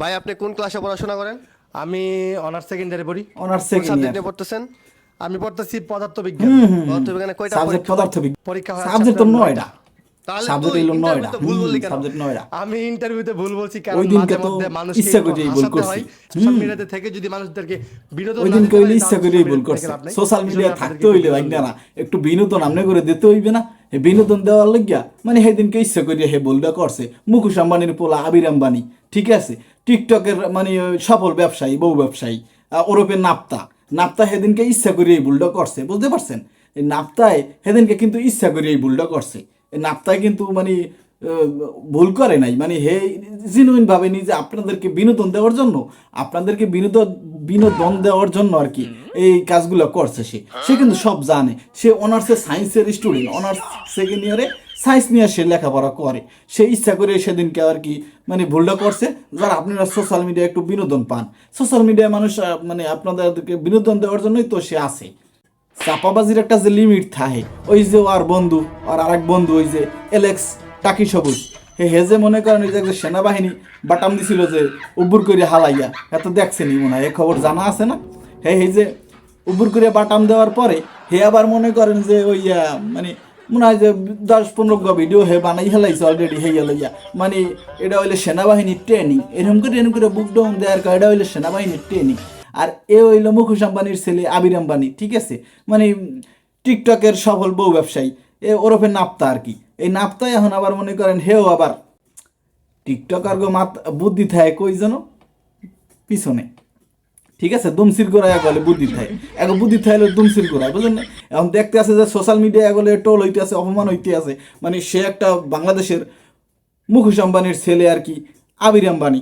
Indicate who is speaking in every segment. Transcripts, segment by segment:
Speaker 1: ভাই আপনি কোন ক্লাসে পড়াশোনা করেন?
Speaker 2: আমি অনার্স সেকেন্ডারি পড়ি।
Speaker 3: অনার্স
Speaker 1: সেকেন্ডারি
Speaker 3: সেকেন্ড ইয়ার
Speaker 1: পড়তেছেন?
Speaker 2: আমি পড়তেছি পদার্থবিজ্ঞান।
Speaker 1: পদার্থবিজ্ঞানে কয়টা
Speaker 3: সাবজেক্ট
Speaker 1: পরীক্ষা
Speaker 3: পদার্থবিজ্ঞান।
Speaker 2: পরীক্ষা হয়
Speaker 3: সাবজেক্ট তো নয়টা।
Speaker 1: তাহলে
Speaker 3: সাবজেক্ট
Speaker 1: তুই
Speaker 3: হইল
Speaker 1: interview
Speaker 3: নয়টা
Speaker 1: তে ভুল বললি কেন?
Speaker 3: সাবজেক্ট নয়টা
Speaker 2: আমি ইন্টারভিউতে ভুল বলছি কারণ মাঝে মধ্যে মানুষকে
Speaker 3: ইচ্ছা করেই ভুল করছি।
Speaker 2: সোশ্যাল মিডিয়াতে থেকে যদি মানুষদেরকে বিনোদন
Speaker 3: ওই দিন কইলে ইচ্ছা করেই ভুল
Speaker 2: media
Speaker 3: করছে।
Speaker 2: থেকে লাভ নেই।
Speaker 3: সোশ্যাল মিডিয়া থাকতে হইলে ভাই না একটু বিনোদন আমনে করে দিতে হইবে না। বিনোদন দেওয়ার লাগিয়া মানে সেদিনকে ইচ্ছা করিয়া হে ভুলটা করছে। মুকুশ আম্বানির পোলা আবির আম্বানি ঠিক আছে? টিকটকের মানে সফল ব্যবসায়ী বহু ব্যবসায়ী ওরফে নাপ্তা। নাপ্তা সেদিনকে ইচ্ছা করিয়া এই ভুলটা করছে বুঝতে পারছেন? এই নাপ্তায় সেদিনকে কিন্তু ইচ্ছা করিয়া এই ভুলটা করছে। নাপ্তায় কিন্তু মানে ভুল করে নাই। মানে হে জিনুইন ভাবে নিজে আপনাদেরকে বিনোদন দেওয়ার জন্য, আপনাদেরকে বিনোদন বিনোদন দেওয়ার জন্য আর কি এই কাজগুলো করছে সে। সে কিন্তু সব জানে। সে অনার্সের সায়েন্সের স্টুডেন্ট অনার্স সেকেন্ড ইয়ারে সায়েন্স নিয়ে সে লেখাপড়া করে। সে ইচ্ছা করে সেদিনকে আর কি মানে ভুলটা করছে। যারা আপনারা সোশ্যাল মিডিয়ায় একটু বিনোদন পান। সোশ্যাল মিডিয়ায় মানুষ মানে আপনাদেরকে বিনোদন দেওয়ার জন্যই তো সে আসে চাপাবাজির একটা যে লিমিট থাকে, ওই যে আর বন্ধু, আর আরেক বন্ধু, ওই যে এলেক্স টাকি সবুজ। হে যে মনে করেন ওই যে সেনাবাহিনী বাটাম দিছিল যে উব্বুর করে হালাইয়া, এত দেখছেনি মনে হয়, এ খবর জানা আছে না? হে হে যে উব্বুর করে বাটাম দেওয়ার পরে হে আবার মনে করেন যে ওই মানে মনে হয় যে দশ পনেরো ভিডিও হে বানাই হেলাইছে অলরেডি হে লইয়া। মানে এটা হইলে সেনাবাহিনীর ট্রেনিং এরকম করে এরকম করে বুক ডাউন দেওয়ার এটা হইলে সেনাবাহিনীর ট্রেনিং আর এ হইল মুখোশ আম্বানির ছেলে আবির আম্বানি, ঠিক আছে? মানে টিকটকের সফল বউ ব্যবসায়ী। এ ওরফে নাপ্তা আর কি। এই নাপ্তা এখন আবার মনে করেন হেও আবার টিকটক আর গো মাত বুদ্ধি থাকে কই যেন? পিছনে। ঠিক আছে? দুমসির গোড়ায় গলে বুদ্ধি থাকে এখন বুদ্ধি থাকলে দুমসির গোড়ায়, বুঝলেন এখন দেখতে আছে যে সোশ্যাল মিডিয়ায় গলে টোল হইতে আছে, অপমান হইতে আছে। মানে সে একটা বাংলাদেশের মুখোশ আম্বানির ছেলে আর কি আবির আম্বানি।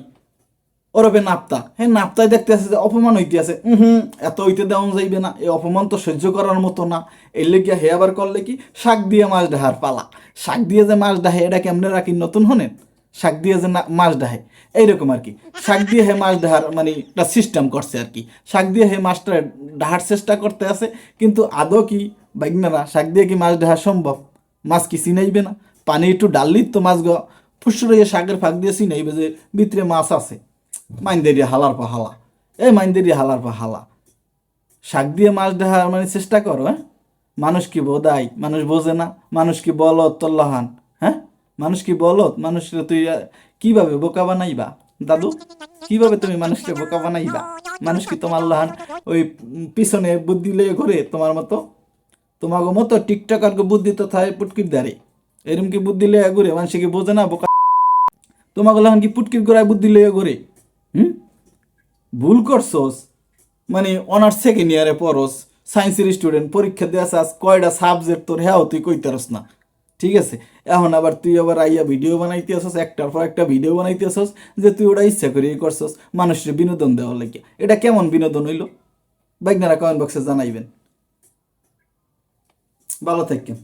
Speaker 3: ওরফে নাপ্তা। হ্যাঁ নাপ্তায় দেখতে আছে যে অপমান হইতে আছে। হুম এত হইতে দেওয়া যাইবে না। এই অপমান তো সহ্য করার মতো না। এর লেগিয়া হে আবার করলে কি? শাক দিয়ে মাছ ডাহার পালা। শাক দিয়ে যে মাছ ডাহে, এটা কেমনে রাখি নতুন হনেন? শাক দিয়ে যে মাছ ডাহে। এইরকম আর কি। শাক দিয়ে হে মাছ ডাহার মানে একটা সিস্টেম করছে আর কি। শাক দিয়ে হে মাছটা ডাহার চেষ্টা করতে আছে, কিন্তু আদৌ কি বাইগনারা শাক দিয়ে কি মাছ ডাহা সম্ভব? মাছ কি চিনাইবে না? পানি একটু ডাললি তো মাছ গ ফুসুরাইয়া শাকের ফাঁক দিয়ে চিনাইবে যে ভিতরে মাছ আছে। মাইন্দেরি হালার পা হালা। এই মাইন্দেরি হালার পা হালা। শাক দিয়ে মাছ দেখার মানে চেষ্টা করো হ্যাঁ? মানুষ কি বোধাই, মানুষ বোঝে না, মানুষ কি বলত তল্লাহান হ্যাঁ? মানুষ কি বলত, মানুষকে তুই কীভাবে বোকা বানাইবা? দাদু, কীভাবে তুমি মানুষকে বোকা বানাইবা? মানুষ কি তোমার লাহান ওই পিছনে বুদ্ধি লয়ে ঘুরে তোমার মতো? তোমাকে মতো টিকটক আর বুদ্ধি তো থাকে পুটকির দাঁড়ে এরম কি বুদ্ধি লয়ে ঘুরে? মানুষ কি বোঝে না বোকা? তোমাকে লাহান কি পুটকির গোড়ায় বুদ্ধি লয়ে ঘুরে? ভুল করছস? মানে অনার্স সেকেন্ড ইয়ারে পড়স সায়েন্সের স্টুডেন্ট পরীক্ষা দিয়ে আসাস, কয়টা সাবজেক্ট তোর হ্যাঁ তুই কইতারস না। ঠিক আছে? এখন আবার তুই আবার আইয়া ভিডিও বানাইতে আসস, একটার পর একটা ভিডিও বানাইতে আসস, যে তুই ওটা ইচ্ছা করে করছস, মানুষের বিনোদন দেওয়ার লাগে এটা কেমন বিনোদন হইল? বাইকনারা কমেন্ট বক্সে জানাইবেন। ভালো থাকেন